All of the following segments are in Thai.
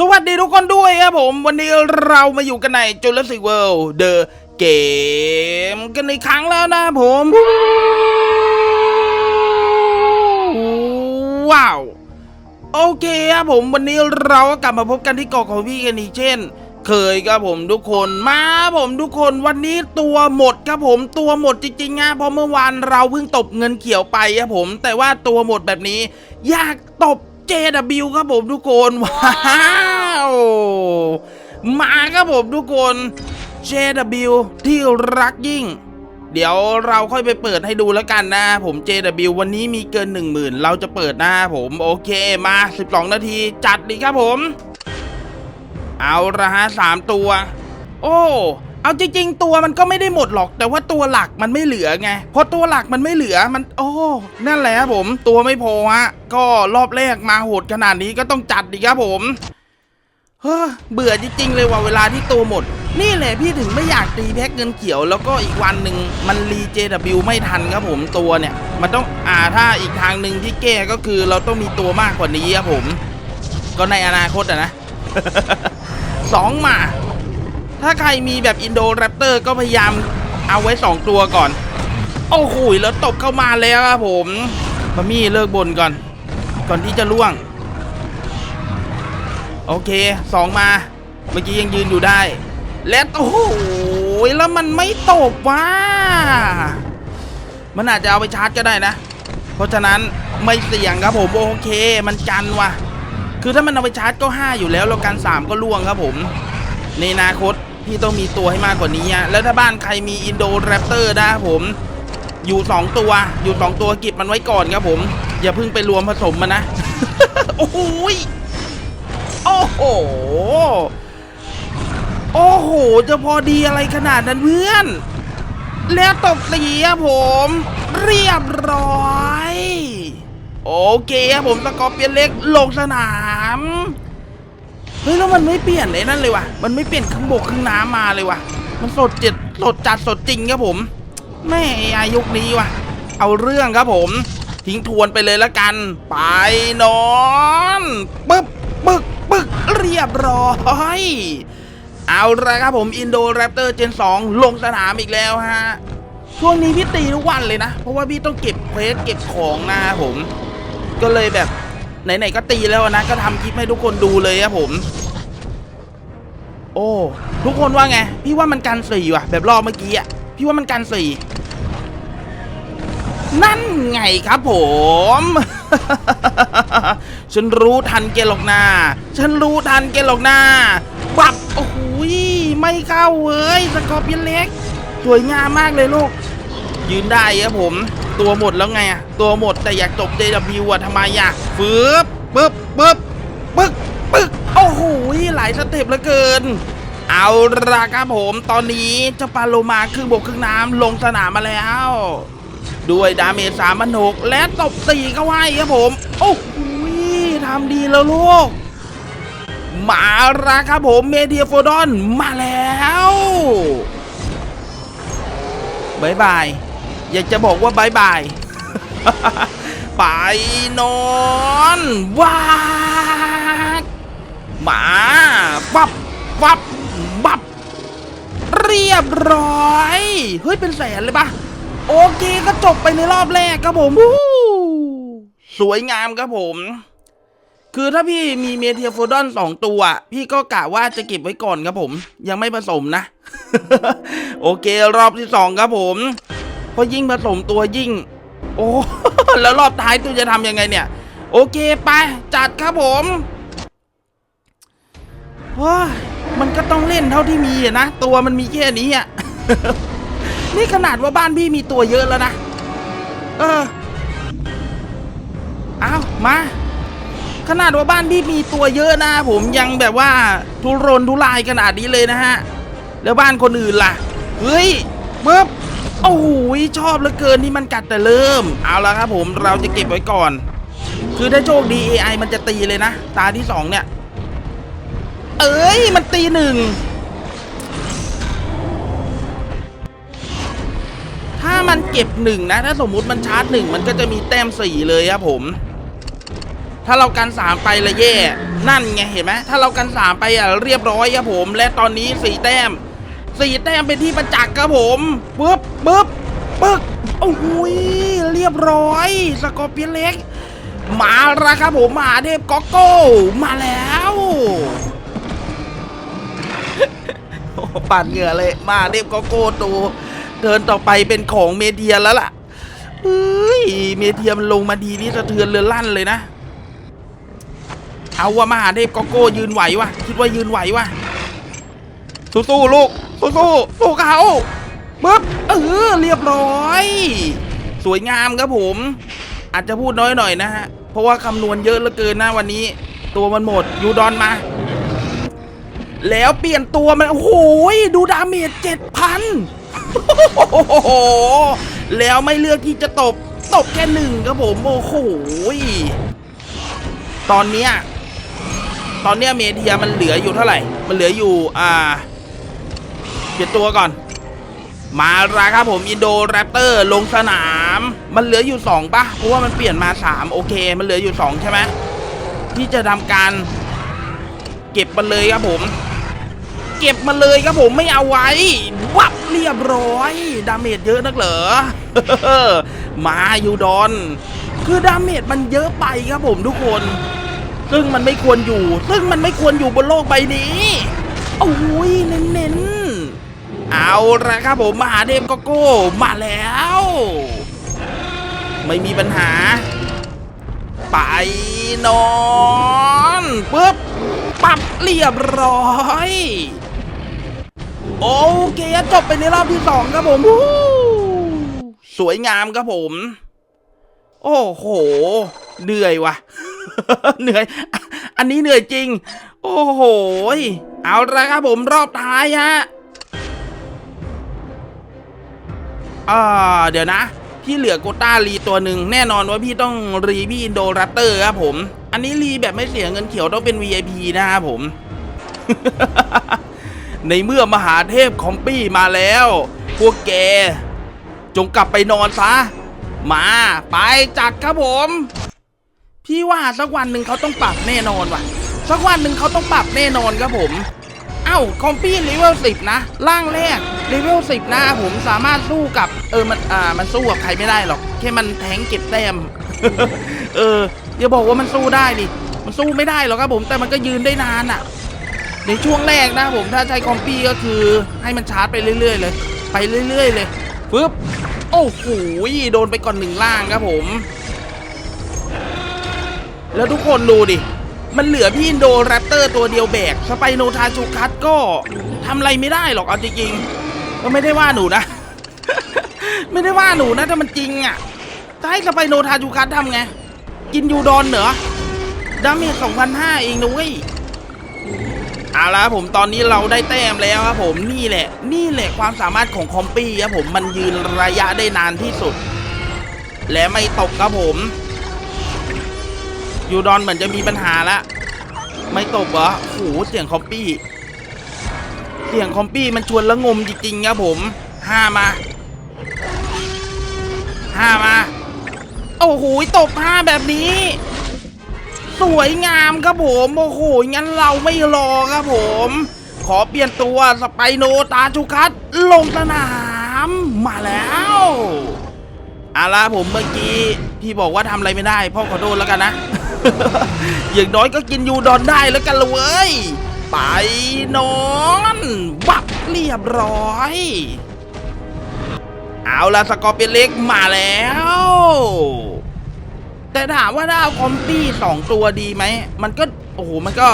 สวัสดีทุกคนด้วยครับผม วันนี้เรามาอยู่กันใน Jurassic World The Game กันอีกครั้งแล้วนะผมว้าว โอเคครับผมวันนี้เราก็กลับมาพบกันที่เกาะของพี่กันอีกเช่น เคยครับผมทุกคนมาผมทุกคนวันนี้ตัวหมดครับผมตัวหมดจริงๆนะเพราะเมื่อวานเราเพิ่งตบเงินเขียวไปครับผม แต่ว่าตัวหมดแบบนี้อยากตบ JW ครับผมทุกคนว้าวมาครับผมทุกคน JW ที่รักยิ่ง เดี๋ยวเราค่อยไปเปิดให้ดูแล้วกันนะ ผม JW วันนี้มีเกิน 1 0,000 เราจะเปิดน้าผมโอเคมา 12 นาที จัดดีครับผม เอาละฮะสามตัว โอ้ เอาจริงๆ ตัวมันก็ไม่ได้หมดหรอก แต่ว่าตัวหลักมันไม่เหลือไงพอตัวหลักมันไม่เหลือมัน โอ้นั่นแหละครับผม ตัวไม่พอฮะก็รอบแรกมาโหดขนาดนี้ก็ต้องจัดดีครับผมเฮ้อเบื่อจริงๆเลยว่าเวลาที่ตัวหมด นี่แหละพี่ถึงไม่อยากตีแพ็กเงินเขียว แล้วก็อีกวันหนึ่งมันรี JW ไม่ทันครับผมตัวเนี่ย มันต้องอ่าถ้าอีกทางหนึ่งที่แก้ก็คือเราต้องมีตัวมากกว่านี้ครับผม ก็ในอนาคตอะนะสองมา ถ้าใครมีแบบอินโดแรปเตอร์ก็พยายามเอาไว้สองตัวก่อน โอ้โหแล้วตบเข้ามาแล้วครับผมมามี่เลิกบนก่อน ก่อนที่จะล่วง โอเคสองมา เมื่อกี้ยังยืนอยู่ได้ และโอ้โหแล้วมันไม่ตบว่า มันอาจจะเอาไปชาร์จก็ได้นะ เพราะฉะนั้นไม่เสี่ยงครับผมโอเค มันกันว่ะ คือถ้ามันเอาไปชาร์จก็ 5 อยู่แล้วแล้วกัน 3 ก็ล่วงครับผมในอนาคต พี่ต้องมีตัวให้มากกว่านี้อะแล้วถ้าบ้านใครมีอินโดแรปเตอร์นะครับผมอยู่ 2 ตัว อยู่ 2 ตัวเก็บมันไว้ก่อนครับผม อย่าเพิ่งไปรวมผสมมันนะ โอ้โหยโอ้โห โอ้โห จะพอดีอะไรขนาดนั้นเพื่อน แล้วตบตีครับผม เรียบร้อย โอเคครับผมสกอร์เปียนเล็กลงสนาม ฮ้ยแล้วมันไม่เปลี่ยนไอ้นั่นเลยว่ะ มันไม่เปลี่ยนครึ่งบกครึ่งน้ำมาเลยว่ะ มันสดเจ็ดสดจัดสดจริงครับผมแม่อายุคนี้ว่ะ เอาเรื่องครับผม ทิ้งทวนไปเลยละกัน ไปนอนปึ๊บปึ๊กปึ๊กเรียบร้อยเอาละครับผมอินโดแรปเตอร์เจน 2 ลงสนามอีกแล้วฮะ ช่วงนี้พี่ตีทุกวันเลยนะ เพราะว่าพี่ต้องเก็บเควสเก็บของนะครับผม ก็เลยแบบ ไหนๆก็ตีแล้วนะ ก็ทำคลิปให้ทุกคนดูเลยครับผม โอ้ ทุกคนว่าไง พี่ว่ามันกันสี่ว่ะ แบบรอบเมื่อกี้อะ พี่ว่ามันกันสี่นั่นไงครับผม ฉันรู้ทันแกหรอกนา ฉันรู้ทันแกหรอกนาปับ โอ้โหยไม่เข้าเว้ย สกอร์เปียนเล็ก สวยงามมากเลยลูก ยืนได้ครับผม ตัวหมดแล้วไงอะตัวหมดแต่อยากจบ JW อะทำไมอะฟืบปึ๊บปึ๊บปึ๊กปึ๊กโอ้โหหลายสเต็ปเหลือเกิน เอาละครับผมตอนนี้เจ้าปาโลมาครึ่งบกครึ่งน้ำลงสนามมาแล้ว ด้วยดาเมจสามพันหกและตบสี่เข้าให้ครับผม โอ้โหทำดีแล้วลูกมาละครับผมเมเดียโฟดอนมาแล้วบายบาย อยากจะบอกว่าบายบาย ไปนอนว้ากมาปับปับปับ เรียบร้อย เฮ้ย เป็นแสนเลยปะโอเคก็จบไปในรอบแรกครับผมสวยงามครับผม คือถ้าพี่มีเมเทียโฟดอนสองตัว พี่ก็กะว่าจะเก็บไว้ก่อนครับผม ยังไม่ผสมนะ โอเครอบที่สองครับผม เพราะยิ่งผสมตัวยิ่ง โอ้ แล้วรอบท้ายตัวจะทำยังไงเนี่ย โอเคไป จัดครับผมว้ามันก็ต้องเล่นเท่าที่มีนะ ตัวมันมีแค่นี้อะ นี่ขนาดว่าบ้านพี่มีตัวเยอะแล้วนะ เออเอามา ขนาดว่าบ้านพี่มีตัวเยอะนะ ผมยังแบบว่าทุรนทุรายขนาดนี้เลยนะฮะ แล้วบ้านคนอื่นล่ะ เฮ้ยปึ๊บ โอ้โหชอบเหลือเกินที่มันกัดแต่เริ่ม เอาละครับผมเราจะเก็บไว้ก่อน คือถ้าโชคดี AI มันจะตีเลยนะ ตาที่สองเนี่ย เอ้ย มันตีหนึ่งถ้ามันเก็บหนึ่งนะ ถ้าสมมุติมันชาร์จหนึ่งมันก็จะมีแต้มสี่เลยครับผม ถ้าเรากันสามไปละแย่ นั่นไงเห็นไหมถ้าเรากันสามไปอะเรียบร้อยครับผม และตอนนี้สี่แต้ม สี่แต้มเป็นที่ประจักษ์ครับผมปึ๊บปึ๊บปึ๊บโอ้โหเรียบร้อย สกอร์เปียนเล็ก มาแล้วครับผมมาเทพก๊อกโก้มาแล้วโอ้ปาดเหงื่อเลย มาเทพก๊อกโก้ตูเทินต่อไปเป็นของเมเดียแล้วล่ะเฮ้ยเมเดียมันลงมาดีนี่สะเทือนเรือลั่นเลยนะ เอาว่ามหาเทพก๊อกโก้ยืนไหววะคิดว่ายืนไหววะสู้ๆลูก สู้ๆสู้เขาปึ๊บเออเรียบร้อย สวยงามครับผม อาจจะพูดน้อยหน่อยนะฮะ เพราะว่าคำนวณเยอะเหลือเกินนะวันนี้ ตัวมันหมดยูดอนมา แล้วเปลี่ยนตัวมัน โอ้โหดูดาเมจเจ็ดพันแล้วไม่เลือกที่จะตบ ตบแค่หนึ่งครับผม โอ้โห ตอนเนี้ยตอนเนี้ยเมเทียมันเหลืออยู่เท่าไหร่ มันเหลืออยู่ อ่า เปลี่ยนตัวก่อน มาราครับผมอินโดแรปเตอร์ลงสนาม มันเหลืออยู่สองปะเพราะว่ามันเปลี่ยนมาสามโอเค มันเหลืออยู่สองใช่ไหมที่จะทำการเก็บมันเลยครับผม เก็บมาเลยครับผมไม่เอาไว้วับเรียบร้อย ดาเมจเยอะนักเหรอมาอยู่ดอน คือดาเมจมันเยอะไปครับผมทุกคน ซึ่งมันไม่ควรอยู่ ซึ่งมันไม่ควรอยู่บนโลกใบนี้โอ้ยเน้นๆ เอาละครับผมมหาเทพโกโก้มาแล้ว ไม่มีปัญหา ไปนอนปุ๊บปับเรียบร้อย โอเคจบไปในรอบที่สองครับผมสวยงามครับผม โอ้โห เหนื่อยว่ะ เหนื่อย อันนี้เหนื่อยจริง โอ้โห เอาละครับผมรอบท้ายฮะ อ่าเดี๋ยวนะ พี่เหลือโกต้ารีตัวหนึ่งแน่นอนว่าพี่ต้องรีพี่อินโดรัตเตอร์ครับผม อันนี้รีแบบไม่เสียเงินเขียวต้องเป็น VIP นะครับผม ในเมื่อมหาเทพคอมปี้มาแล้ว พวกแก จงกลับไปนอนซะ มาไปจัดครับผม พี่ว่าสักวันหนึ่งเขาต้องปรับแน่นอนว่ะ สักวันหนึ่งเขาต้องปรับแน่นอนครับผม อ้าคอมปี้เลเวลสิบนะร่างแรกเลเวลสิบนะผมสามารถสู้กับ เออมันอ่ามันสู้กับใครไม่ได้หรอก แค่มันแทงเก็บแต้มเอออย่าบอกว่ามันสู้ได้ดิมันสู้ไม่ได้หรอกครับผมแต่มันก็ยืนได้นานอะ่ะในช่วงแรกนะผมถ้าใช้คอมปี้ก็คือให้มันชาร์จไปเรื่อย ๆ เลย ไปเรื่อย ๆ เลยปึ๊บโอ้โหโดนไปก่อนหนึ่งล่างครับผม แล้วทุกคนดูดิ มันเหลือพี่อินโดแรปเตอร์ตัวเดียวแบกสไปโนทาชูคัตก็ทำอะไรไม่ได้หรอกเอาจริงๆก็ไม่ได้ว่าหนูนะ ไม่ได้ว่าหนูนะถ้ามันจริงอะจะให้สไปโนทาชูคัตทำไง กินยูดอนเหรอดาเมจ2,500 เองนะเว้ยเอาละผมตอนนี้เราได้แต้มแล้วครับผมนี่แหละ นี่แหละความสามารถของคอมปี้ครับผมมันยืนระยะได้นานที่สุด และไม่ตกครับผม ยูดอนเหมือนจะมีปัญหาละ ไม่ตกเหรอโอ้โหเสียงคอมปี้ เสียงคอมปี้มันชวนละงมจริงๆครับผมห้ามาห้ามา โอ้โหตบห้าแบบนี้ สวยงามครับผม โอ้โห งั้นเราไม่รอครับผม ขอเปลี่ยนตัวสไปโนตาชูคัตลงสนามมาแล้วอาล่ะผมเมื่อกี้ พี่บอกว่าทำอะไรไม่ได้ พ่อขอโทษแล้วกันนะ อย่างน้อยก็กินยูดอนได้แล้วกันละเว้ย ไปนอนบับเรียบร้อย เอาละสกอร์เปียนเล็กมาแล้ว แต่ถามว่าถ้าเอาคอมปี้สองตัวดีไหม มันก็ โอ้โห มันก็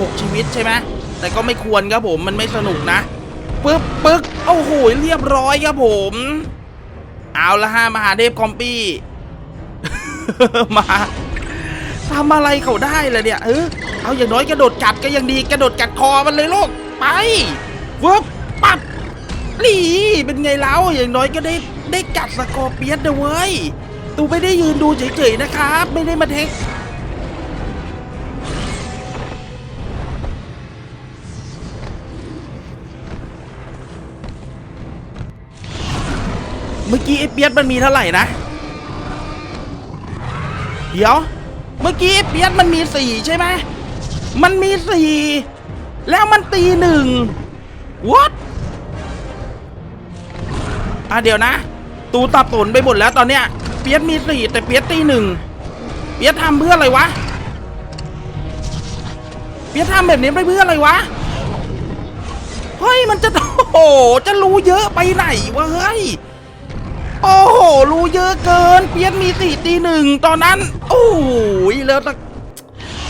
หกชีวิตใช่ไหม แต่ก็ไม่ควรครับผม มันไม่สนุกนะปึ๊บปึ๊กโอ้โห เรียบร้อยครับผม เอาละฮะมหาเทพคอมปี้ มา ทำอะไรเขาได้เลยเนี่ยเออเอาอย่างน้อยกระโดดกัดก็ยังดีกระโดดกัดคอมันเลยลูกไปเวึบปับนี่เป็นไงแล้วอย่างน้อยก็ได้ได้กัดสกอร์เปียสนะเว้ยตูไม่ได้ยืนดูเฉยๆนะครับ ไม่ได้มาเทคเมื่อกี้ไอ้เปียสมันมีเท่าไหร่นะ เดี๋ยว เมื่อกี้เปียสมันมีสี่ใช่ไหมมันมีสี่แล้วมันตีหนึ่ง what อะเดี๋ยวนะ ตูตับสนไปหมดแล้วตอนเนี้ย เปียสมีสี่แต่เปียสตีหนึ่งเปียสทำเพื่ออะไรวะ เปียสทำแบบนี้ไปเพื่ออะไรวะ เฮ้ยมันจะโอ้โหจะรู้เยอะไปไหนวะเฮ้ย โอ้โห รู้เยอะเกิน เปียสมีสี่ตีหนึ่งตอนนั้น โอ้ยแล้วตะ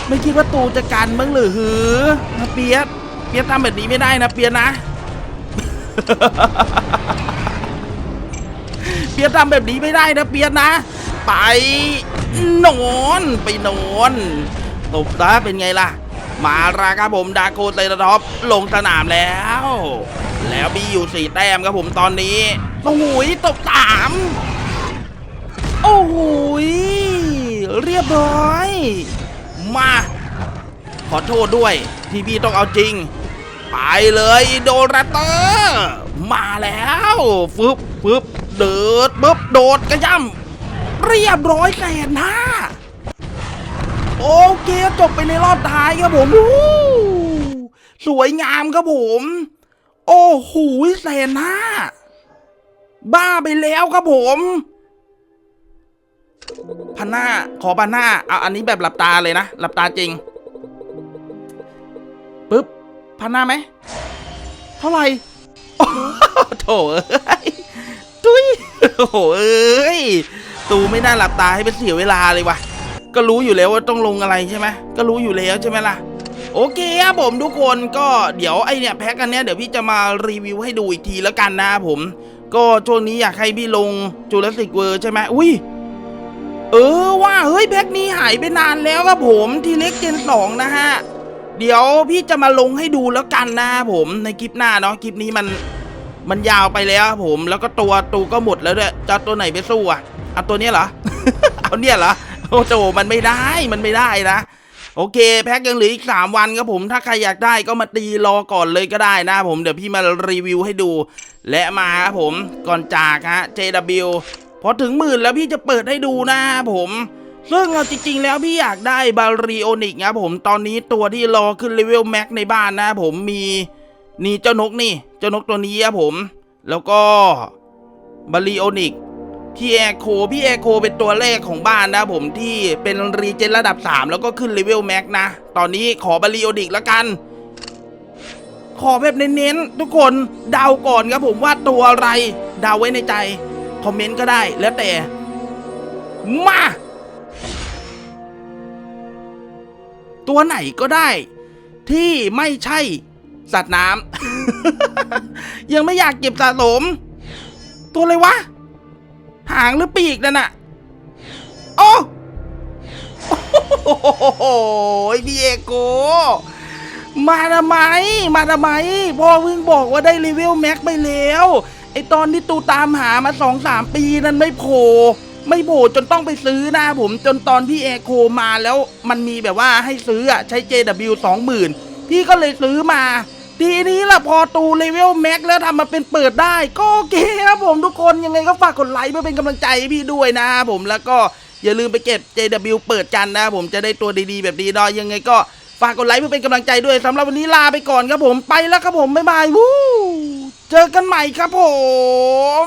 ไม่คิดว่าตูจะกันบ้างหรือหือนะเปียสเปียสทำแบบนี้ไม่ได้นะเปียสนะ เปียสทำแบบนี้ไม่ได้นะเปียสนะ ไปนอนไปนอนตบซะเป็นไงล่ะ มาราครับผมดาโกเซราทอปลงสนามแล้ว แล้วมีอยู่สี่แต้มครับผมตอนนี้ โอ้โหตบสามโอ้โหเรียบร้อย มา ขอโทษด้วย ที่พี่ต้องเอาจริง ไปเลยโดราเตอร์มาแล้วฟึบฟึบเดิดปึ๊บโดดกระย่ำเรียบร้อยแสนห้าโอเคจบไปในรอบท้ายครับผมสวยงามครับผม โอ้โหแสนห้า บ้าไปแล้วครับผมพันหน้า ขอพันหน้าเอาอันนี้แบบหลับตาเลยนะหลับตาจริงปึ๊บพันหน้าไหมเท่าไหร่โถเอ้ยตุ้ยโอ้โหเอ้ยตูไม่น่าหลับตาให้เป็นเสียเวลาเลยวะก็รู้อยู่แล้วว่าต้องลงอะไรใช่ไหมก็รู้อยู่แล้วใช่ไหมล่ะโอเคครับผมทุกคนก็เดี๋ยวไอเนี่ยแพ็กอันเนี้ยเดี๋ยวพี่จะมารีวิวให้ดูอีกทีแล้วกันนะครับผม ก็ช่วงนี้อยากให้พี่ลงจูเลสิกเวอร์ใช่ไหมอุ้ย เออว่าเฮ้ยแพ็กนี้หายไปนานแล้วครับผมทีเล็กเจนสองนะฮะ เดี๋ยวพี่จะมาลงให้ดูแล้วกันนะครับผมในคลิปหน้าเนาะคลิปนี้มันมันยาวไปแล้วครับผมแล้วก็ตัวตูก็หมดแล้วด้วยจะเอาตัวไหนไปสู้อะเอาตัวเนี้ยเหรอเอาเนี่ยเหรอโอ้โหมันไม่ได้มันไม่ได้นะโอเค แพ็กยังเหลืออีก 3 วันครับผมถ้าใครอยากได้ก็มาตีรอก่อนเลยก็ได้นะผมเดี๋ยวพี่มารีวิวให้ดู และมาครับผมก่อนจากฮะ JW พอถึงหมื่นแล้วพี่จะเปิดให้ดูนะครับผมซึ่งเอาจริงๆ แล้วพี่อยากได้บาริโอนิกนะครับผมตอนนี้ตัวที่รอขึ้นเลเวลแม็กในบ้านนะครับผมมีนี่เจ้านกนี่ เจ้านกตัวนี้ครับผม แล้วก็บาริโอนิกพี่แอโคพี่แอโคเป็นตัวแรกของบ้านนะผมที่เป็นรีเจนระดับ 3 แล้วก็ขึ้นเลเวลแม็กนะ ตอนนี้ขอบาริโอนิกแล้วกัน ขอแบบเน้นๆทุกคนเดาก่อนครับผมว่าตัวอะไรเดาไว้ในใจ คอมเมนต์ก็ได้แล้วแต่ มา ตัวไหนก็ได้ ที่ไม่ใช่สัตว์น้ำ ยังไม่อยากเก็บสะสม ตัวอะไรวะ หางหรือปีกนั่นน่ะ โอ้โอ้โหพี่เอโก มาทำไม มาทำไมพ่อเพิ่งบอกว่าได้รีวิวแม็กไปแล้วไอตอนที่ตูตามหามาสองสามปีนั้นไม่โผล่ไม่โผล่จนต้องไปซื้อนะผม จนตอนพี่เอโคมาแล้วมันมีแบบว่าให้ซื้ออะใช้ JW 20,000พี่ก็เลยซื้อมา ทีนี้ล่ะพอตูเลเวลแม็กแล้วทำมาเป็นเปิดได้ ก็โอเคครับผมทุกคนยังไงก็ฝากกดไลค์เพื่อเป็นกำลังใจให้พี่ด้วยนะผมแล้วก็อย่าลืมไปเก็บ JW เปิดกันนะผมจะได้ตัวดีๆ แบบนี้เนาะยังไงก็ ฝากกดไลค์เพื่อเป็นกำลังใจด้วยสำหรับวันนี้ลาไปก่อนครับผมไปแล้วครับผมบ๊ายบายวู้เจอกันใหม่ครับผม